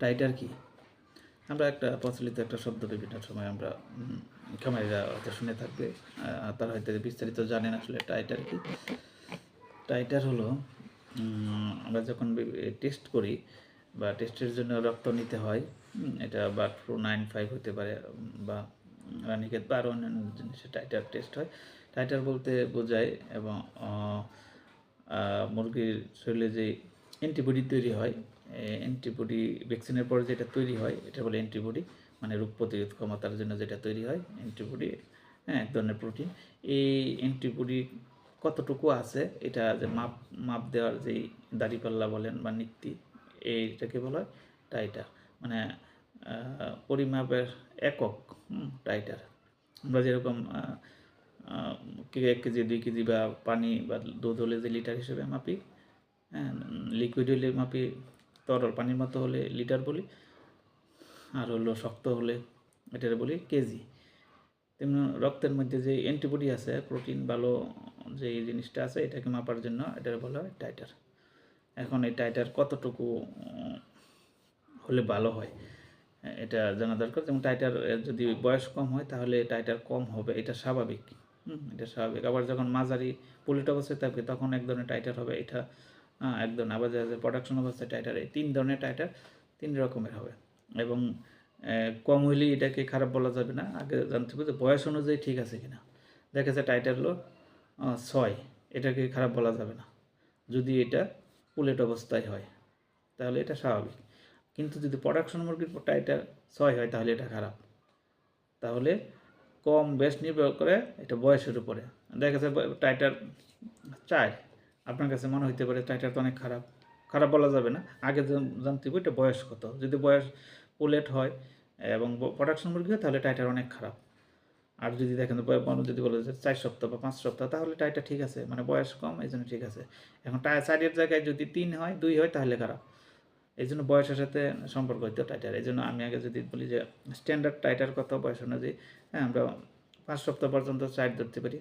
Titre কি। আমরা একটা প্রচলিত একটা শব্দ বিভিন্ন সময় আমরা খামারিরা হয়তো শুনে থাকবে তারা হয়তো বিস্তারিত জানেন আসলে টাইটার কি। টাইটার হলো আমরা যখন টেস্ট করি বা টেস্টের জন্য রক্ত নিতে হয় এটা বার্ড ফ্লু নাইন ফাইভ হতে পারে বা রানিকেত বা আরও অন্যান্য জিনিসে টাইটার টেস্ট হয়। টাইটার বলতে বোঝায় এবং মুরগির শরীরে যে অ্যান্টিবডি তৈরি হয় অ্যান্টিবডি ভ্যাকসিনের পরে যেটা তৈরি হয়, এটা বলে অ্যান্টিবডি মানে রোগ প্রতিরোধ ক্ষমতার জন্য যেটা তৈরি হয় অ্যান্টিবডি হ্যাঁ এক ধরনের প্রোটিন এই অ্যান্টিবডি কতটুকু আছে, এটা যে মাপ মাপ দেওয়ার যেই দাড়িপাল্লা বলেন বা নীতি, এইটাকে বলা হয় টাইটার মানে পরিমাপের একক টাইটার আমরা যেরকম এক কেজি, দুই কেজি বা পানি বা দুধ হলে যে লিটার হিসেবে মাপি হ্যাঁ লিকুইড হলে মাপি তরল পানির মতো হলে লিটার বলি, আর হলো শক্ত হলে এটার বলি কেজি। তেমনি রক্তের মধ্যে যে অ্যান্টিবডি আছে, প্রোটিন ভালো যে জিনিসটা আছে, এটাকে মাপার জন্য এটার বলা হয় টাইটার। এখন এই টাইটার কতটুকু, হলে ভালো হয়, এটা জানা দরকার। যেমন টাইটার, যদি বয়স কম হয়, তাহলে টাইটার কম হবে, এটা স্বাভাবিক। হুম, এটা স্বাভাবিক। আবার যখন মাঝারি পুলিট অবস্থায় থাকবে তখন এক ধরনের টাইটার হবে, এটা আহ, একদম। আবার প্রোডাকশন অবস্থায় টাইটার এই তিন ধরনের টাইটার তিন রকমের হবে। এবং কম হইলেই এটাকে খারাপ বলা যাবে না। আগে জানতে হবে যে বয়স অনুযায়ী ঠিক আছে কিনা। দেখা যাচ্ছে টাইটার হলো ছয়। এটাকে খারাপ বলা যাবে না। যদি এটা পুলেট অবস্থায় হয় তাহলে এটা স্বাভাবিক। কিন্তু যদি প্রোডাকশন মুরগির টাইটার ছয় হয় তাহলে এটা খারাপ। তাহলে কম বেশ নির্ভর করে এটা বয়সের উপরে। দেখা যাচ্ছে টাইটার চার। আপনার কাছে মনে হইতে পারে টাইটার তো অনেক খারাপ। খারাপ বলা যাবে না। আগে জানতে হবে এটা বয়স কত। যদি বয়স পুলেট হয় এবং প্রোডাকশন মুরগি হয় তাহলে টাইটার অনেক খারাপ। আর যদি দেখেন মানুষ যদি বলে যে চার সপ্তাহ বা পাঁচ সপ্তাহ, তাহলে টাইটা ঠিক আছে। মানে বয়স কম, এই জন্য ঠিক আছে। এখন টাই চারের জায়গায় যদি তিন হয়, দুই হয়, তাহলে খারাপ। এই জন্য বয়সের সাথে সম্পর্ক হইতো টাইটার এই জন্য আমি আগে যদি বলি যে স্ট্যান্ডার্ড টাইটার কত বয়স অনুযায়ী হ্যাঁ আমরা পাঁচ সপ্তাহ পর্যন্ত চার ধরতে পারি।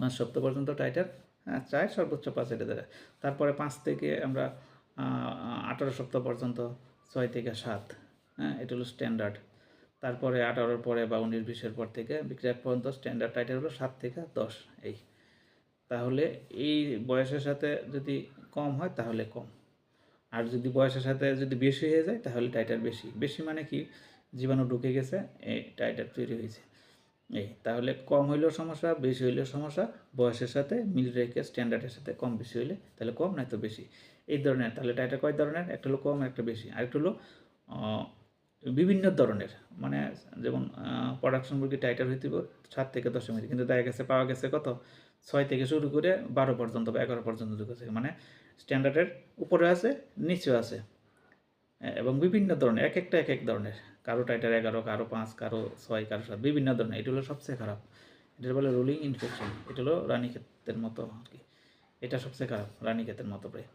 পাঁচ সপ্তাহ পর্যন্ত টাইটার হ্যাঁ চার সর্বোচ্চ পাঁচ এটা ধরে। তারপরে পাঁচ থেকে আমরা আঠারো সপ্তাহ পর্যন্ত ছয় থেকে সাত হ্যাঁ এটা হলো স্ট্যান্ডার্ড তারপরে আঠারোর পরে বা উনিশ, বিশের পর থেকে বিক্রয় পর্যন্ত স্ট্যান্ডার্ড টাইটার হলো সাত থেকে দশ, এই। তাহলে এই বয়সের সাথে যদি কম হয়, তাহলে কম। আর যদি বয়সের সাথে যদি বেশি হয়ে যায়, তাহলে টাইটার বেশি। বেশি মানে কি? জীবাণু ঢুকে গেছে, এই টাইটার তৈরি হয়েছে। এই, তাহলে কম হইলেও সমস্যা, বেশি হইলেও সমস্যা, বয়সের সাথে মিল রেখে স্ট্যান্ডার্ডের সাথে কম বেশি হইলে তাহলে কম, নয়তো বেশি। এই ধরনের, তাহলে টাইটার কয় ধরনের? একটা হলো কম, একটা বেশি। আরেকটা হলো বিভিন্ন ধরনের। মানে যেমন প্রোডাকশন মুরগি টাইটার হইতে সাত থেকে দশের মধ্যে কিন্তু দেখা গেছে, পাওয়া গেছে কত? ছয় থেকে শুরু করে বারো পর্যন্ত বা এগারো পর্যন্ত ঢুকেছে। মানে স্ট্যান্ডার্ডের উপরে আছে, নিচেও আছে। এবং বিভিন্ন ধরনের এক একটা এক এক ধরনের। কারও টাইটার এগারো, কারও পাঁচ, কারও ছয়, কারও সাত, বিভিন্ন ধরনের। এটা হলো সবচেয়ে খারাপ। এটা বলে রোলিং ইনফেকশন। এটা হলো রানী রানীক্ষেতের মতো আর কি। এটা সবচেয়ে খারাপ রানী রানীক্ষেতের মতো প্রায়।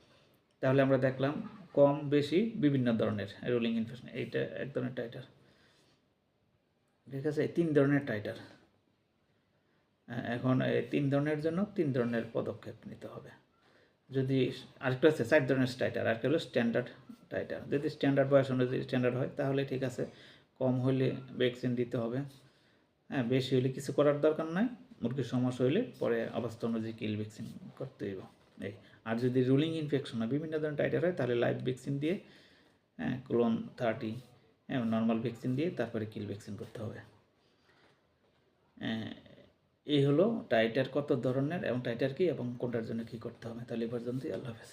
তাহলে আমরা দেখলাম কম বেশি বিভিন্ন ধরনের রোলিং ইনফেকশন। এইটা এক ধরনের টাইটার। ঠিক আছে? তিন ধরনের টাইটার। এখন এই তিন ধরনের জন্য তিন ধরনের পদক্ষেপ নিতে হবে। যদি আরেকটা আছে, চার ধরনের টাইটার আরেকটা হলো স্ট্যান্ডার্ড টাইটার যদি স্ট্যান্ডার্ড বয়স অনুযায়ী স্ট্যান্ডার্ড হয়, তাহলে ঠিক আছে, কম হলে ভ্যাকসিন দিতে হবে। হ্যাঁ বেশি হলে কিছু করার দরকার নাই, মুরগির সমস্যা হইলে পরে অবস্থা অনুযায়ী কিল ভ্যাকসিন করতে হইব। এই, আর যদি রুলিং ইনফেকশন হয়, বিভিন্ন ধরনের টাইটার হয়, তাহলে লাইভ ভ্যাকসিন দিয়ে হ্যাঁ ক্লোন থার্টি হ্যাঁ নর্মাল ভ্যাকসিন দিয়ে তারপরে কিল ভ্যাকসিন করতে হবে। এই হলো টাইটার কত ধরনের এবং টাইটার কি এবং কোনটার জন্য কি করতে হবে, তাহলে এই পর্যন্তই। আল্লাহ হাফেজ।